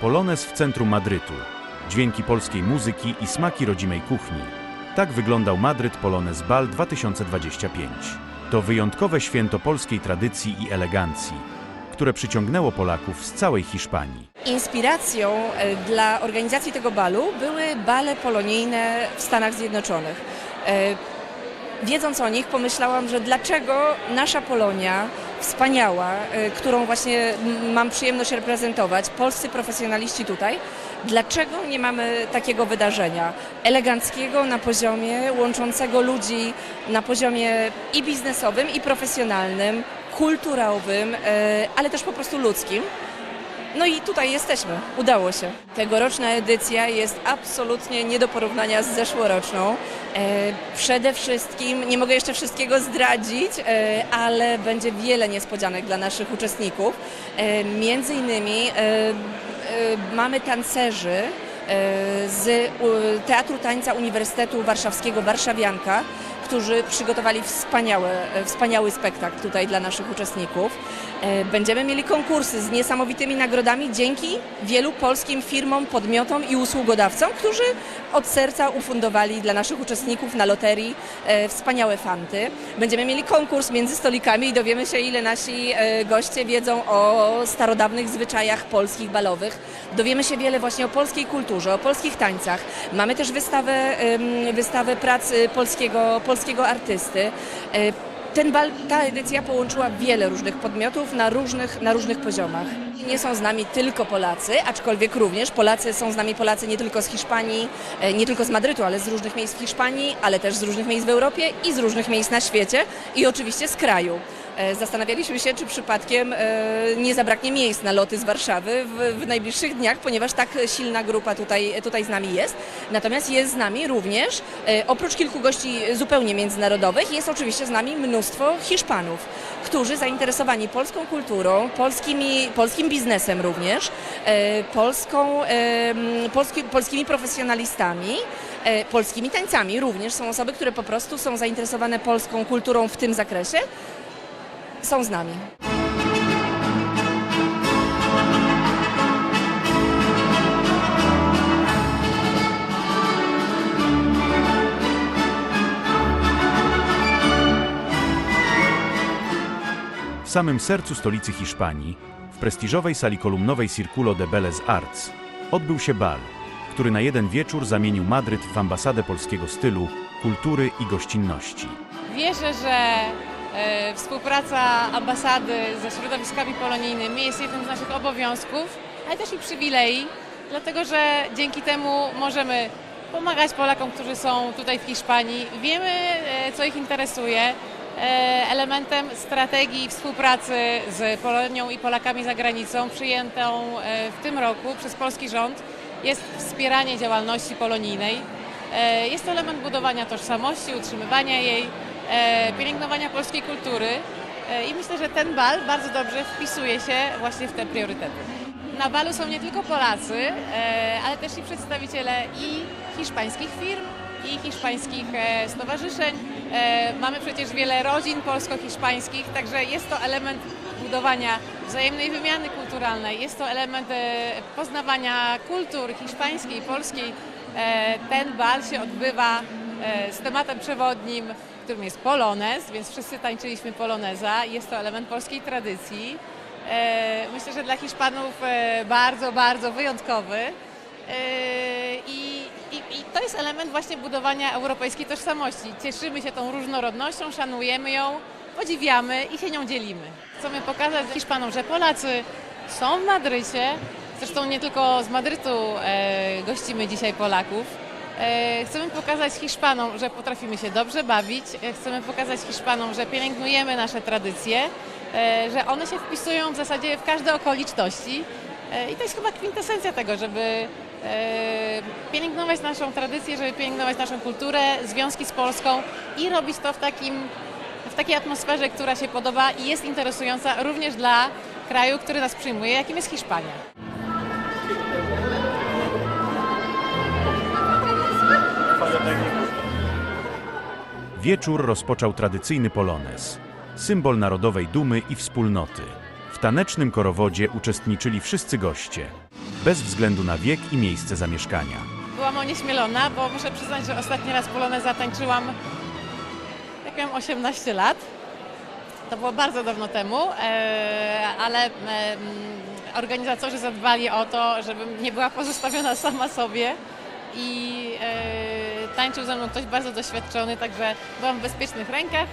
Polonez w centrum Madrytu. Dźwięki polskiej muzyki i smaki rodzimej kuchni. Tak wyglądał Madryt Polonez Bal 2025. To wyjątkowe święto polskiej tradycji i elegancji, które przyciągnęło Polaków z całej Hiszpanii. Inspiracją e, dla organizacji tego balu były bale polonijne w Stanach Zjednoczonych. Wiedząc o nich, pomyślałam, że dlaczego nasza Polonia, wspaniała, e, którą właśnie mam przyjemność reprezentować, polscy profesjonaliści tutaj, dlaczego nie mamy takiego wydarzenia eleganckiego na poziomie, łączącego ludzi na poziomie i biznesowym, i profesjonalnym, kulturowym, e, ale też po prostu ludzkim. No i tutaj jesteśmy, udało się. Tegoroczna edycja jest absolutnie nie do porównania z zeszłoroczną. E, przede wszystkim, nie mogę jeszcze wszystkiego zdradzić, e, ale będzie wiele niespodzianek dla naszych uczestników. E, między innymi mamy tancerzy z Teatru Tańca Uniwersytetu Warszawskiego Warszawianka, którzy przygotowali wspaniałe, e, wspaniały spektakl tutaj dla naszych uczestników. E, Będziemy mieli konkursy z niesamowitymi nagrodami dzięki wielu polskim firmom, podmiotom i usługodawcom, którzy od serca ufundowali dla naszych uczestników na loterii e, wspaniałe fanty. Będziemy mieli konkurs między stolikami i dowiemy się, ile nasi e, goście wiedzą o starodawnych zwyczajach polskich balowych. Dowiemy się wiele właśnie o polskiej kulturze, o polskich tańcach. Mamy też wystawę, wystawę prac polskiego, polskiego artysty. Ten bal, ta edycja połączyła wiele różnych podmiotów na różnych, na różnych poziomach. Nie są z nami tylko Polacy, aczkolwiek również Polacy są z nami Polacy nie tylko z Hiszpanii, e, nie tylko z Madrytu, ale z różnych miejsc w Hiszpanii, ale też z różnych miejsc w Europie i z różnych miejsc na świecie i oczywiście z kraju. E, Zastanawialiśmy się, czy przypadkiem e, nie zabraknie miejsc na loty z Warszawy w, w najbliższych dniach, ponieważ tak silna grupa tutaj, tutaj z nami jest. Natomiast jest z nami również, e, oprócz kilku gości zupełnie międzynarodowych, jest oczywiście z nami mnóstwo Hiszpanów, którzy zainteresowani polską kulturą, polskimi, polskim biznesem również, polską, polski, polskimi profesjonalistami, polskimi tańcami również. Są osoby, które po prostu są zainteresowane polską kulturą w tym zakresie są z nami. W samym sercu stolicy Hiszpanii, w prestiżowej sali kolumnowej Circulo de Bellas Arts, odbył się bal, który na jeden wieczór zamienił Madryt w ambasadę polskiego stylu, kultury i gościnności. Wierzę, że współpraca ambasady ze środowiskami polonijnymi jest jednym z naszych obowiązków, ale też i przywilei, dlatego że dzięki temu możemy pomagać Polakom, którzy są tutaj w Hiszpanii. Wiemy, e, co ich interesuje. E, Elementem strategii współpracy z Polonią i Polakami za granicą przyjętą e, w tym roku przez polski rząd jest wspieranie działalności polonijnej. E, Jest to element budowania tożsamości, utrzymywania jej, e, pielęgnowania polskiej kultury E, i myślę, że ten bal bardzo dobrze wpisuje się właśnie w te priorytety. Na balu są nie tylko Polacy, e, ale też i przedstawiciele i hiszpańskich firm, i hiszpańskich e, stowarzyszeń. E, Mamy przecież wiele rodzin polsko-hiszpańskich, także jest to element budowania wzajemnej wymiany kulturalnej, jest to element e, poznawania kultur hiszpańskiej, polskiej. E, Ten bal się odbywa e, z tematem przewodnim, którym jest polonez, więc wszyscy tańczyliśmy poloneza. Jest to element polskiej tradycji. E, Myślę, że dla Hiszpanów e, bardzo, bardzo wyjątkowy. E, I, i, I to jest element właśnie budowania europejskiej tożsamości. Cieszymy się tą różnorodnością, szanujemy ją, podziwiamy i się nią dzielimy. Chcemy pokazać Hiszpanom, że Polacy są w Madrycie. Zresztą nie tylko z Madrytu gościmy dzisiaj Polaków. E, Chcemy pokazać Hiszpanom, że potrafimy się dobrze bawić. E, Chcemy pokazać Hiszpanom, że pielęgnujemy nasze tradycje, e, że one się wpisują w zasadzie w każde okoliczności. I to jest chyba kwintesencja tego, żeby pielęgnować naszą tradycję, żeby pielęgnować naszą kulturę, związki z Polską i robić to w, takim, w takiej atmosferze, która się podoba i jest interesująca również dla kraju, który nas przyjmuje, jakim jest Hiszpania. Wieczór rozpoczął tradycyjny polonez, symbol narodowej dumy i wspólnoty. W tanecznym korowodzie uczestniczyli wszyscy goście. bez względu na wiek i miejsce zamieszkania. Byłam onieśmielona, bo muszę przyznać, że ostatni raz poloneza tańczyłam, jak miałam 18 lat. To było bardzo dawno temu, e, ale e, mm, organizatorzy zadbali o to, żebym nie była pozostawiona sama sobie i e, tańczył ze mną ktoś bardzo doświadczony, także byłam w bezpiecznych rękach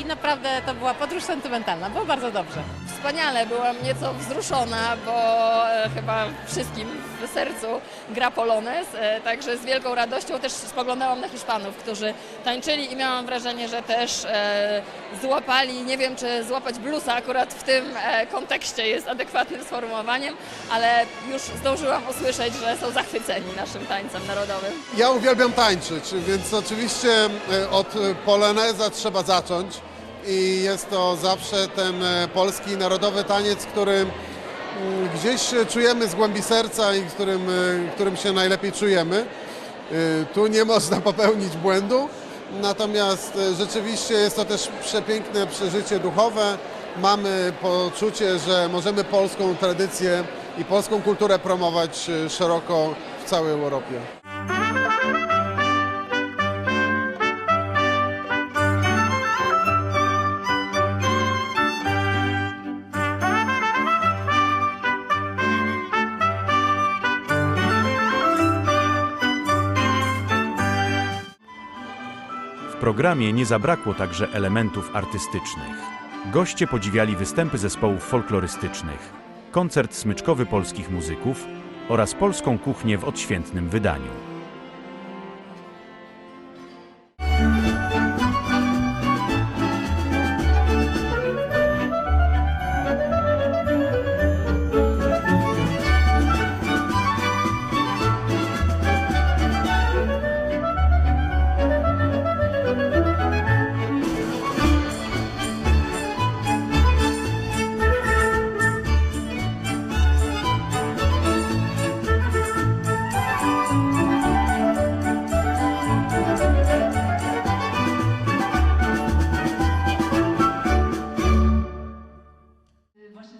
i naprawdę to była podróż sentymentalna, było bardzo dobrze. Wspaniale, byłam nieco wzruszona, bo e, chyba wszystkim w sercu gra polonez, e, także z wielką radością też spoglądałam na Hiszpanów, którzy tańczyli i miałam wrażenie, że też e, złapali, nie wiem czy złapać bluesa akurat w tym e, kontekście jest adekwatnym sformułowaniem, ale już zdążyłam usłyszeć, że są zachwyceni naszym tańcem narodowym. Ja uwielbiam tańczyć, więc oczywiście e, od poloneza trzeba zacząć i jest to zawsze ten e, polski narodowy taniec, który mm, gdzieś czujemy z głębi serca i którym, e, którym się najlepiej czujemy. E, Tu nie można popełnić błędu, natomiast rzeczywiście jest to też przepiękne przeżycie duchowe. Mamy poczucie, że możemy polską tradycję i polską kulturę promować szeroko w całej Europie. Programie nie zabrakło także elementów artystycznych. Goście podziwiali występy zespołów folklorystycznych, koncert smyczkowy polskich muzyków oraz polską kuchnię w odświętnym wydaniu.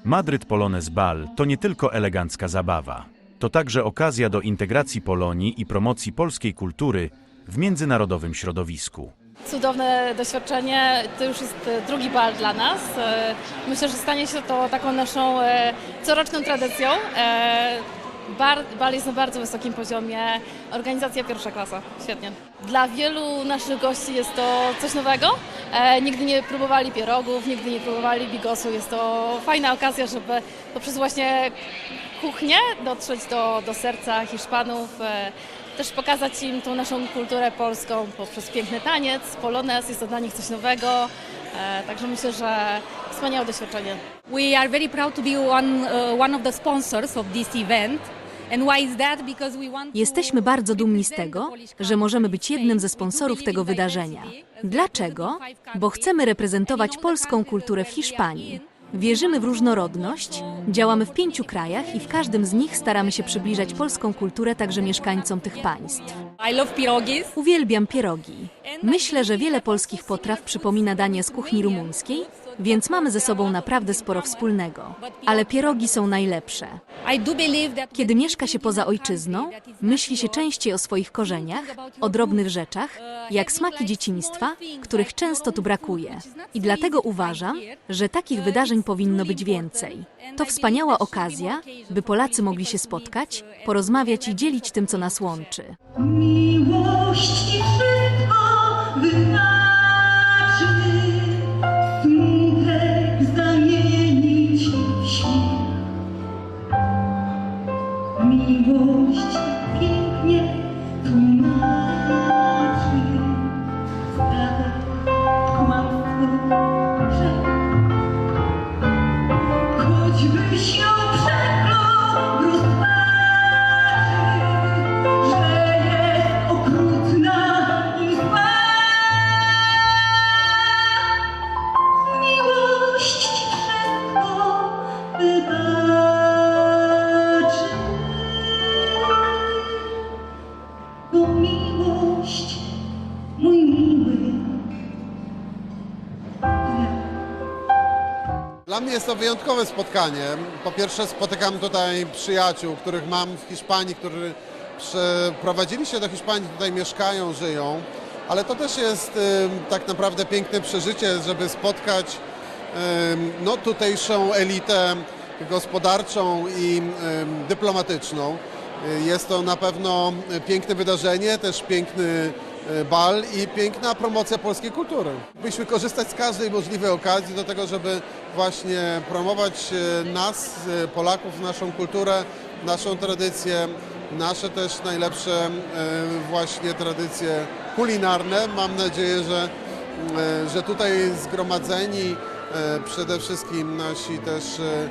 Madryt Polones Bal to nie tylko elegancka zabawa. To także okazja do integracji Polonii i promocji polskiej kultury w międzynarodowym środowisku. Cudowne doświadczenie. To już jest e, drugi bal dla nas. E, Myślę, że stanie się to taką naszą e, coroczną tradycją. Bar, bal jest na bardzo wysokim poziomie. Organizacja pierwsza klasa. Świetnie. Dla wielu naszych gości jest to coś nowego. E, nigdy nie próbowali pierogów, nigdy nie próbowali bigosu. Jest to fajna okazja, żeby poprzez właśnie kuchnię dotrzeć do, do serca Hiszpanów. E, też pokazać im tą naszą kulturę polską poprzez piękny taniec, polonez, jest to dla nich coś nowego, e, także myślę, że wspaniałe doświadczenie. We are very proud to be one, uh, one of the sponsors of this event. Jesteśmy bardzo dumni z tego, że możemy być jednym ze sponsorów tego wydarzenia. Dlaczego? Bo chcemy reprezentować polską kulturę w Hiszpanii. Wierzymy w różnorodność, działamy w pięciu krajach i w każdym z nich staramy się przybliżać polską kulturę także mieszkańcom tych państw. Uwielbiam pierogi. Myślę, że wiele polskich potraw przypomina danie z kuchni rumuńskiej, więc mamy ze sobą naprawdę sporo wspólnego. Ale pierogi są najlepsze. I Kiedy mieszka się poza ojczyzną, myśli się częściej o swoich korzeniach, o drobnych rzeczach, jak smaki dzieciństwa, których często tu brakuje. I dlatego uważam, że takich wydarzeń powinno być więcej. To wspaniała okazja, by Polacy mogli się spotkać, porozmawiać i dzielić tym, co nas łączy. Miłości wszystko bo miłość, mój miły. Dla mnie jest to wyjątkowe spotkanie. Po pierwsze spotykam tutaj przyjaciół, których mam w Hiszpanii, którzy przeprowadzili się do Hiszpanii, tutaj mieszkają, żyją. Ale to też jest y, tak naprawdę piękne przeżycie, żeby spotkać y, no, tutejszą elitę gospodarczą i y, dyplomatyczną. Jest to na pewno piękne wydarzenie, też piękny y, bal i piękna promocja polskiej kultury. Byśmy korzystać z każdej możliwej okazji do tego, żeby właśnie promować y, nas, y, Polaków, naszą kulturę, naszą tradycję, nasze też najlepsze właśnie tradycje kulinarne. Mam nadzieję, że, że tutaj zgromadzeni e, przede wszystkim nasi też e, e,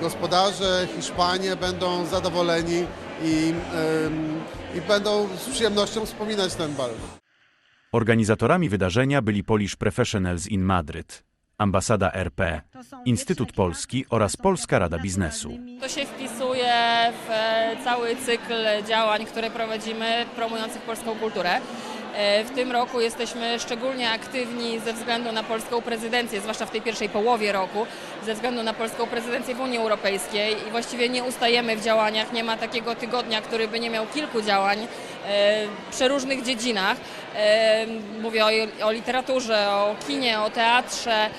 gospodarze, Hiszpanie będą zadowoleni i, i będą z przyjemnością wspominać ten bal. Organizatorami wydarzenia byli Polish Professionals in Madryt, Ambasada RP, Instytut Polski oraz Polska Rada Biznesu. To się wpisuje w e, cały cykl działań, które prowadzimy promujących polską kulturę. E, W tym roku jesteśmy szczególnie aktywni ze względu na polską prezydencję, zwłaszcza w tej pierwszej połowie roku, ze względu na polską prezydencję w Unii Europejskiej i właściwie nie ustajemy w działaniach. Nie ma takiego tygodnia, który by nie miał kilku działań e, w przeróżnych dziedzinach. E, Mówię o, o literaturze, o kinie, o teatrze,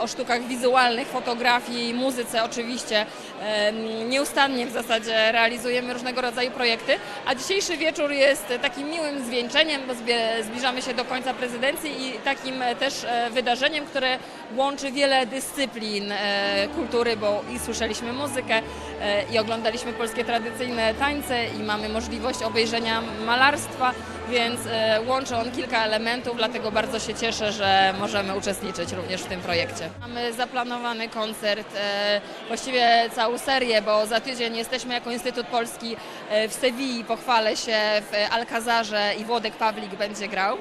o sztukach wizualnych, fotografii, muzyce oczywiście. E, Nieustannie w zasadzie realizujemy różnego rodzaju projekty, a dzisiejszy wieczór jest takim miłym zwieńczeniem, bo zbliżamy się do końca prezydencji i takim e, też e, wydarzeniem, które łączy wiele dyscyplin e, kultury, bo i słyszeliśmy muzykę, e, i oglądaliśmy polskie tradycyjne tańce, i mamy możliwość obejrzenia malarstwa, więc e, łączy on kilka elementów, dlatego bardzo się cieszę, że możemy uczestniczyć również w tym projekcie. Mamy zaplanowany koncert, e, właściwie całą serię, bo za tydzień jesteśmy jako Instytut Polski e, w Sewilli, pochwalę się w Alcazarze i Włodek Pawlik będzie grał.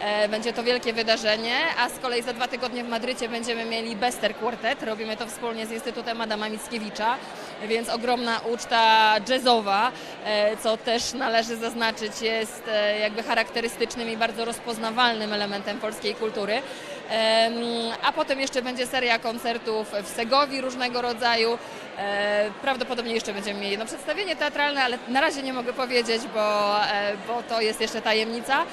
E, Będzie to wielkie wydarzenie, a z kolei za dwa tygodnie w Madrycie będziemy mieli Bester Quartet. Robimy to wspólnie z Instytutem Adama Mickiewicza, więc ogromna uczta jazzowa, e, co też należy zaznaczyć jest e, jakby charakterystycznym i bardzo rozpoznawalnym elementem polskiej kultury. A potem jeszcze będzie seria koncertów w Segowi różnego rodzaju. E, Prawdopodobnie jeszcze będziemy mieli jedno przedstawienie teatralne, ale na razie nie mogę powiedzieć, bo, bo to jest jeszcze tajemnica.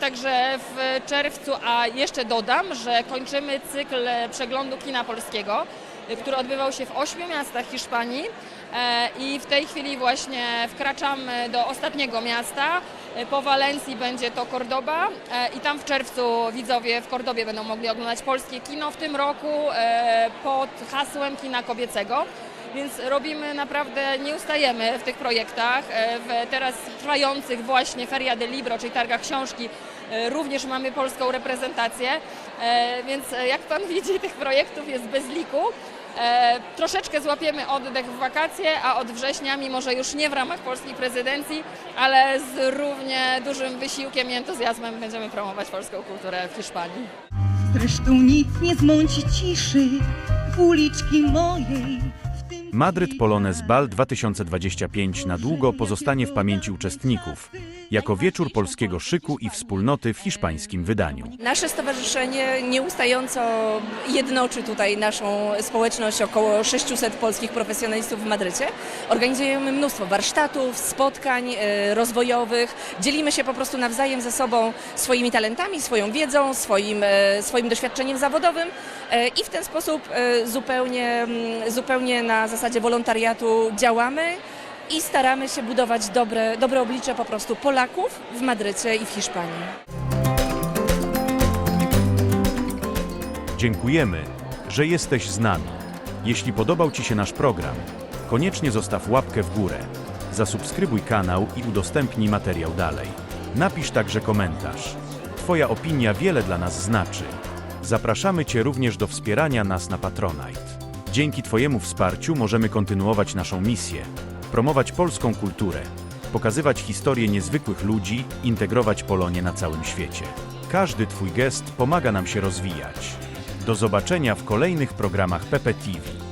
Także w czerwcu, a jeszcze dodam, że kończymy cykl przeglądu kina polskiego, który odbywał się w ośmiu miastach Hiszpanii E, i w tej chwili właśnie wkraczamy do ostatniego miasta. E, Po Walencji będzie to Cordoba e, i tam w czerwcu widzowie w Kordobie będą mogli oglądać polskie kino w tym roku pod hasłem kina kobiecego. Więc robimy naprawdę, nie ustajemy w tych projektach. W teraz trwających właśnie Feria del Libro, czyli targach książki, również mamy polską reprezentację. Więc jak Pan widzi, tych projektów jest bez liku. E, troszeczkę złapiemy oddech w wakacje, a od września, mimo że już nie w ramach polskiej prezydencji, ale z równie dużym wysiłkiem i entuzjazmem będziemy promować polską kulturę w Hiszpanii. Zresztą nic nie zmąci ciszy w uliczki mojej. Madryt Polones Bal 2025 na długo pozostanie w pamięci uczestników, jako wieczór polskiego szyku i wspólnoty w hiszpańskim wydaniu. Nasze stowarzyszenie nieustająco jednoczy tutaj naszą społeczność, około 600 polskich profesjonalistów w Madrycie. Organizujemy mnóstwo warsztatów, spotkań e, rozwojowych, dzielimy się po prostu nawzajem ze sobą swoimi talentami, swoją wiedzą, swoim, e, swoim doświadczeniem zawodowym e, i w ten sposób zupełnie, mm, zupełnie na zasadzie wolontariatu działamy i staramy się budować dobre, dobre oblicze po prostu Polaków w Madrycie i w Hiszpanii. Dziękujemy, że jesteś z nami. Jeśli podobał Ci się nasz program, koniecznie zostaw łapkę w górę, zasubskrybuj kanał i udostępnij materiał dalej. Napisz także komentarz. Twoja opinia wiele dla nas znaczy. Zapraszamy Cię również do wspierania nas na Patronite. Dzięki Twojemu wsparciu możemy kontynuować naszą misję, promować polską kulturę, pokazywać historię niezwykłych ludzi, integrować Polonię na całym świecie. Każdy Twój gest pomaga nam się rozwijać. Do zobaczenia w kolejnych programach PPTV.